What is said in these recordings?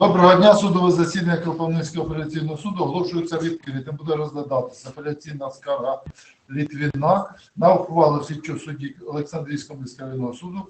Доброго дня, судове засідання Кропивницького апеляційного суду оголошується відкритим. Буде розглядатися апеляційна скарга Літвіна на ухвалу слідчого судді Олександрійського міськрайонного суду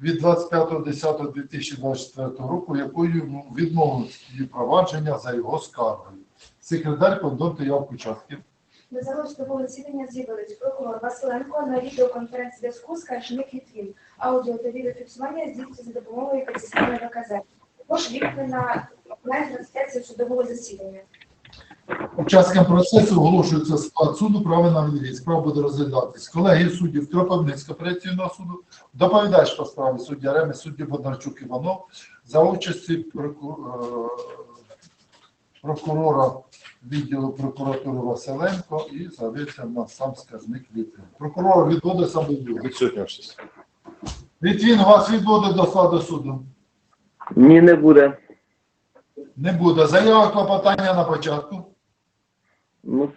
від 25.10.2024 року, якою йому відмовили провадження за його скаргою. Секретар повідомте явку частки. До залу судового засідання з'явились прокурор Василенко на відеоконференц-зв'язку скаржник Літвін. Аудіо та відеофіксування здійснюється за допомогою системи ВКЗ. Також онлайн трансляцію судового засідання. Учасникам процесу оголошується склад суду, право на відвід. Справа буде розглядатись. Колеги суддів Кропивницького апеляційного суду, доповідач по справі суддя Реми, судді Бондарчук Іванов, за участі е, прокурора відділу прокуратури Василенко і з'явився в нас сам сказник Літвін. Прокурор відводить сам відводить. Відсутня щось. Літвін вас відводить до складу суду. Ні, не буде. Не буде. Заява клопотання на початку. Ну,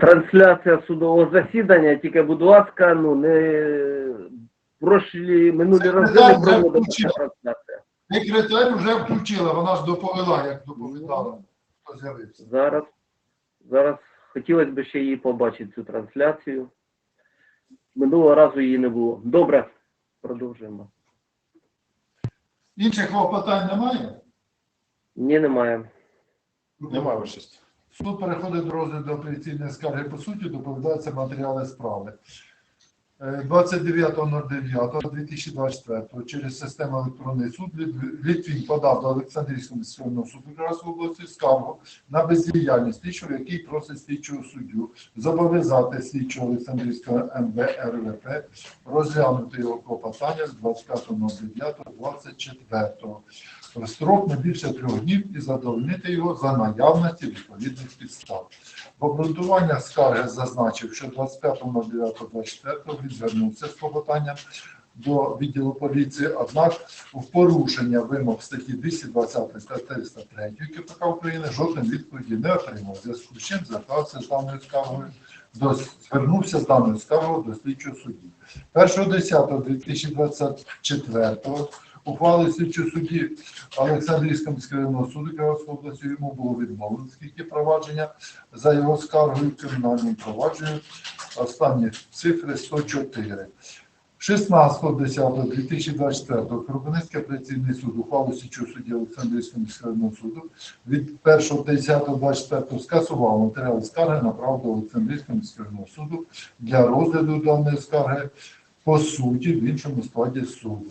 трансляція судового засідання, тільки, будь ласка, ну не прошлі минулі рази не проводилася трансляція. Секретар вже включила, вона ж доповіла, як доповідала, хто з'явився. Зараз, зараз хотілося б ще її побачити, цю трансляцію. Минулого разу її не було. Добре, продовжуємо. Інших клопотань немає? Ні, немає. Немає щось. Суд переходить до розгляду апеляційної скарги по суті, доповідаються матеріали справи. Е, 29.09.2024 через систему електронний суд Літвін подав до Олександрійського міського суду Кривської області скаргу на бездіяльність слідчого, який просить слідчого суддю зобов'язати слідчого Олександрійського МВРВП розглянути його клопотання з 25.09.24 в строк не більше трьох днів і задовольнити його за наявності відповідних підстав. В обґрунтування скарги зазначив, що 25.09.24 він звернувся з клопотанням до відділу поліції, однак в порушення вимог статті 220 та 303 КПК України жодної відповіді не отримав. Зв'язку з чим звертався з даною скаргою до звернувся з даною скаргою до слідчого судді. 1.10.2024 ухвали слідчого судді Олександрійського міськрайонного суду Київської області йому було відмовлено, скільки провадження за його скаргою кримінальним провадженням останні цифри 104. 16.10.2024 Кропивницький апеляційний суд ухвалу слідчого судді Олександрійського міськрайонного суду від 1.10.24 скасував матеріали скарги направив до Олександрійського міськрайонного суду для розгляду даної скарги по суті в іншому складі суду.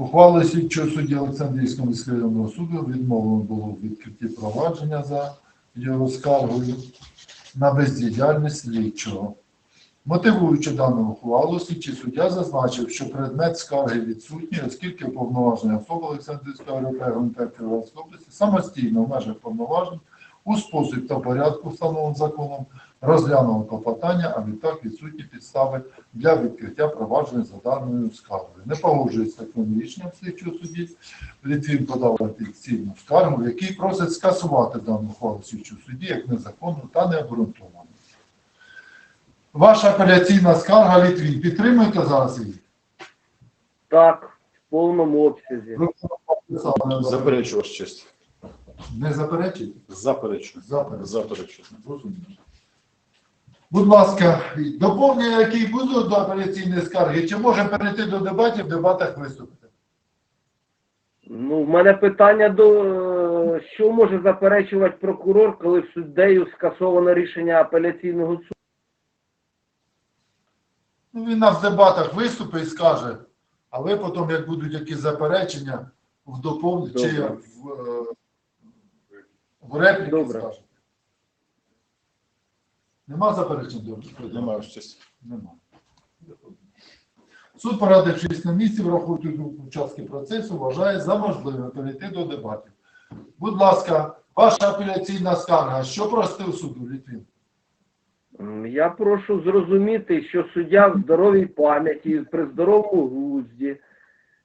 Ухвалою слідчого судді Олександрійського міськрайонного суду відмовлено було відкритті провадження за його скаргою на бездіяльність слідчого. Мотивуючи дану ухвалу, слідчий суддя зазначив, що предмет скарги відсутній, оскільки уповноважена особа Олександрівського РП області самостійно в межах повноважень у спосіб та порядку, встановленим законом, розглянула клопотання, а відтак відсутні підстави для відкриття провадження за даною скаргою. Не погоджується з таким рішенням слідчого судді. Літвін подав апеляційну скаргу, в якій просить скасувати дану ухвалу слідчого судді як незаконну та необґрунтовану. Ваша апеляційна скарга Літвін. Підтримуєте зараз її? Так, в повному обсязі. Заперечую ваш честь. Не заперечуєте? Заперечую. Заперечую. Заперечую. Зрозуміло. Будь ласка, доповнення, які будуть до апеляційної скарги, чи можемо перейти до дебатів, в дебатах виступити? Ну, в мене питання до що може заперечувати прокурор, коли суддею скасовано рішення апеляційного суду? Ну, він нам в дебатах виступить і скаже, а ви потім, як будуть якісь заперечення, в доповненні чи в, е, в репліки скажете. Нема заперечень до доповідача? Немає честь. Нема. Суд, порадившись на місці, враховуючи участки процесу, вважає за можливе перейти до дебатів. Будь ласка, ваша апеляційна скарга. Що простив суду, Літвін? Я прошу зрозуміти, що суддя в здоровій пам'яті при здоровому глузді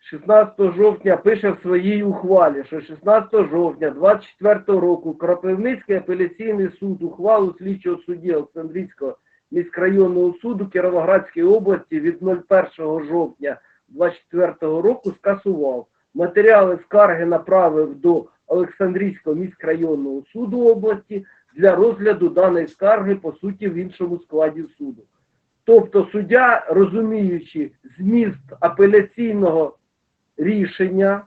16 жовтня пише в своїй ухвалі, що 16 жовтня 24 року Кропивницький апеляційний суд ухвалу слідчого судді Олександрійського міськрайонного суду Кіровоградської області від 01 жовтня 24 року скасував. Матеріали скарги направив до Олександрійського міськрайонного суду області для розгляду даної скарги по суті в іншому складі суду. Тобто суддя, розуміючи зміст апеляційного рішення,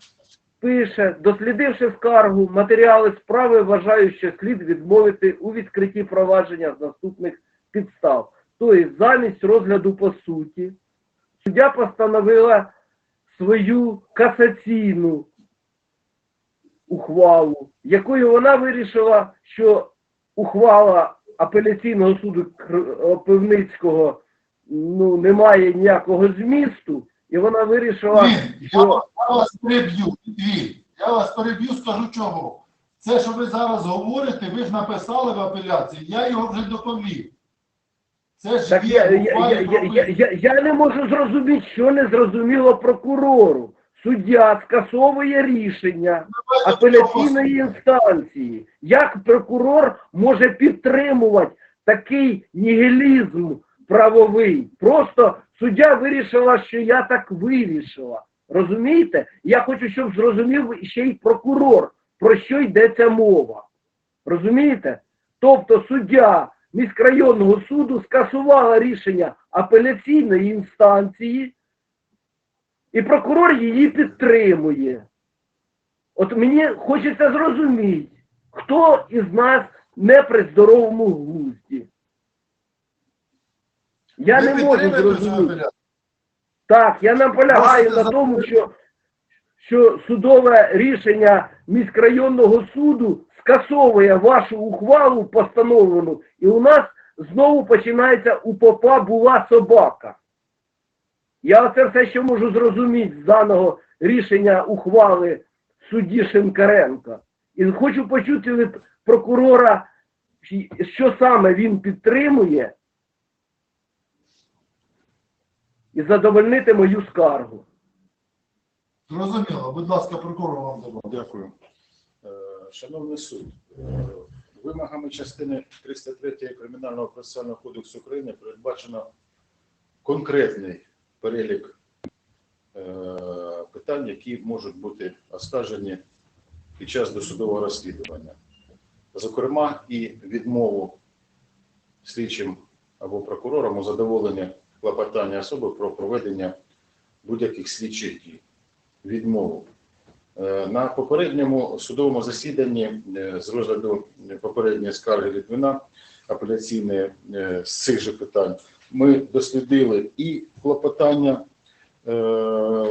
пише, дослідивши скаргу, матеріали справи, вважаю, що слід відмовити у відкритті провадження з наступних підстав. Тобто, замість розгляду по суті, суддя постановила свою касаційну ухвалу, якою вона вирішила, що ухвала апеляційного суду Кропивницького ну, не має ніякого змісту, і вона вирішила, я, що вас- я вас переб'ю, він, я вас переб'ю, скажу чого. Це, що ви зараз говорите, ви ж написали в апеляції, я його вже доповів. Це ж Так є я, я, я, я, я, я, я не можу зрозуміти, що не зрозуміло прокурору. Суддя скасовує рішення апеляційної інстанції. Як прокурор може підтримувати такий нігілізм правовий? Просто суддя вирішила, що я так вирішила. Розумієте? Я хочу, щоб зрозумів ще й прокурор, про що йдеться мова. Розумієте? Тобто суддя міськрайонного суду скасувала рішення апеляційної інстанції, і прокурор її підтримує. От мені хочеться зрозуміти, хто із нас не при здоровому глузді. Я не можу зрозуміти. Так, я наполягаю на тому, що, що судове рішення міськрайонного суду скасовує вашу ухвалу постановлену, і у нас знову починається у попа була собака. Я оце все ще можу зрозуміти з даного рішення ухвали судді Шинкаренка. І хочу почути від прокурора, що саме він підтримує, і задовольнити мою скаргу. Зрозуміло, будь ласка, прокурор вам добро. Дякую. Е, Шановний суд, е, вимогами частини 303 Кримінального процесуального кодексу України передбачено конкретний перелік е, питань, які можуть бути оскаржені під час досудового розслідування. Зокрема, і відмову слідчим або прокурорам у задоволенні клопотання особи про проведення будь-яких слідчих дій. Відмову. Е, На попередньому судовому засіданні е, з розгляду попередньої скарги Літвина апеляційної е, з цих же питань ми дослідили і клопотання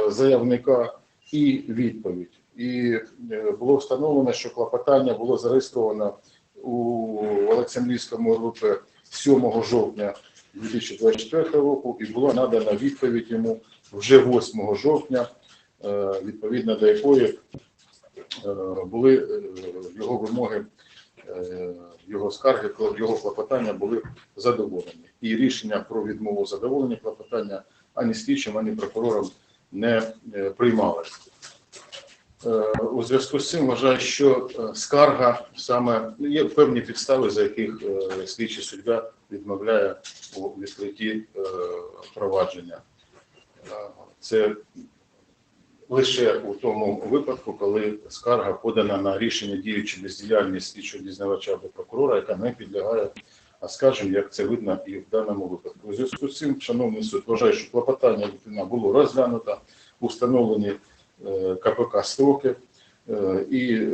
заявника, і відповідь. І було встановлено, що клопотання було зареєстровано у Олександрійському РВП 7 жовтня 2024 року і була надана відповідь йому вже 8 жовтня е, відповідно до якої е, були е, його вимоги, його скарги, його клопотання були задоволені. І рішення про відмову задоволення клопотання ані слідчим, ані прокурором не приймалось. Е, У зв'язку з цим вважаю, що скарга саме ну, є певні підстави, за яких слідчий суддя відмовляє у відкритті е, провадження. Е, Це лише у тому випадку, коли скарга подана на рішення діючи бездіяльність слідчого дізнавача або прокурора, яка не підлягає оскарженню, як це видно і в даному випадку. У зв'язку з цим, шановний суд, вважаю, що клопотання було розглянуто, установлені е, КПК строки, і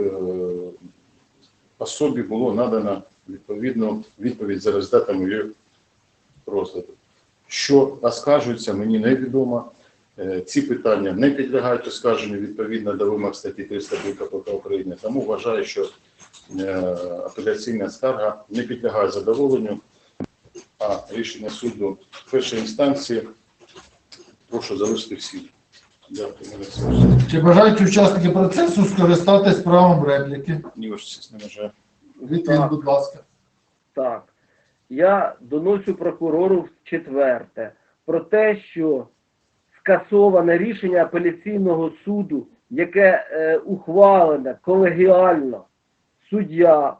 особі було надано відповідну відповідь за результатами її розгляду. Що оскаржується, мені невідомо. Е, Ці питання не підлягають оскарженню відповідно до вимог статті 302 КПК України. Тому вважаю, що е, апеляційна скарга не підлягає задоволенню, а рішення суду першої інстанції прошу залишити всі. Дякую. Чи бажають учасники процесу скористатись правом репліки? Ні, честь, не бажаю. Відповідь, Так. будь ласка. Так. Я доношу прокурору в четверте про те, що скасоване рішення апеляційного суду, яке е, ухвалене колегіально суддя,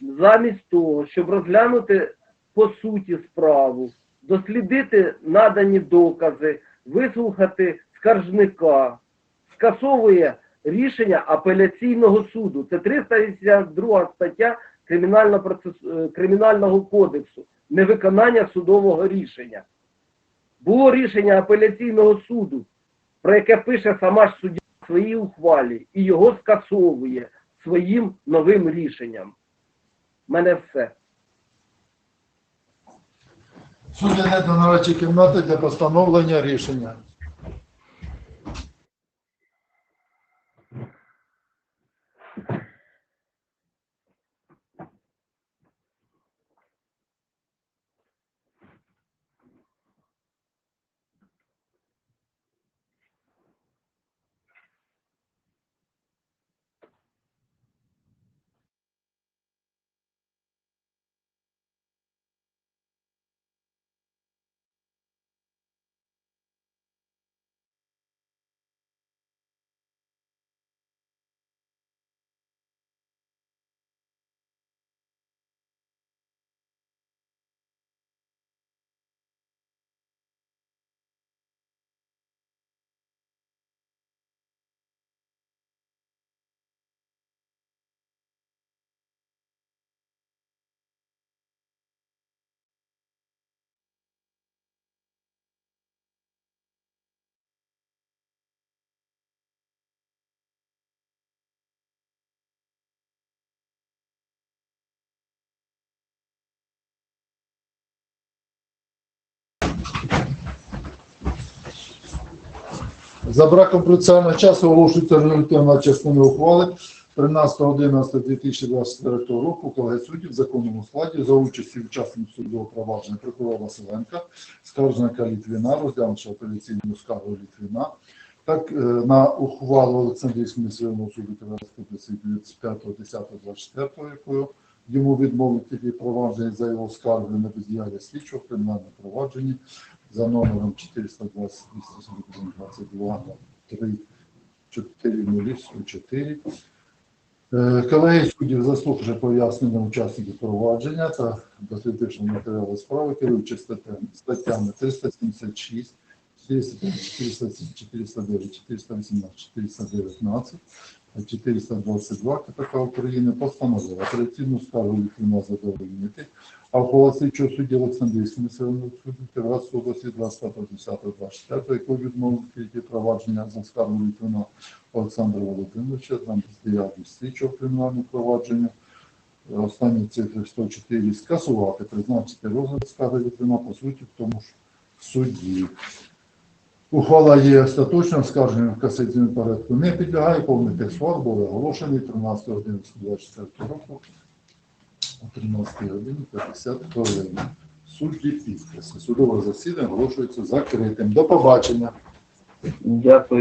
замість того, щоб розглянути по суті справу, дослідити надані докази, вислухати скаржника скасовує рішення апеляційного суду. Це 382 стаття Кримінального, процес... е, Кримінального кодексу. Невиконання судового рішення. Було рішення апеляційного суду, про яке пише сама ж суддя в своїй ухвалі, і його скасовує своїм новим рішенням. Мене все. Суд не до кімнати для постановлення рішення. За браком процесуального часу оголошується результативна частина ухвали 13.11.2024 року колеги суддів в законному складі за участі учасників судового провадження прокурора Василенка, скаржника Літвіна, розглянувши апеляційну скаргу Літвіна, так е, на ухвалу Олександрійського міського суду Київської області 25.10.24, якою йому відмовили тільки провадження за його скаргою на бездіяльність слідчого в кримінальному провадженні за номером 420 222 3 4 Е, Колеги суддів заслухавши пояснення учасників провадження та дослідивши матеріали справи, керуючи статтями, статтями 376, 405, 407, 409, 418, 419 та 422 КПК України постановила операційну скаргу Літвіна задовольнити, а в голосуючого судді Олександрійського населеного суду Кіровоградської області 25.10.24, якою відмовив відкриті провадження за скаргу Літвіна Олександра Володимировича, там діяльність слідчого кримінального провадження. Останні цифри 104 скасувати, призначити розгляд скарги Літвіна по суті в тому ж суді. Ухвала є остаточним, скарженням в касаційному порядку не підлягає, повний текст ухвал був оголошений 13.11.24 року о 13 годині 50 хвилин. Судді підписи. Судове засідання оголошується закритим. До побачення. Дякую.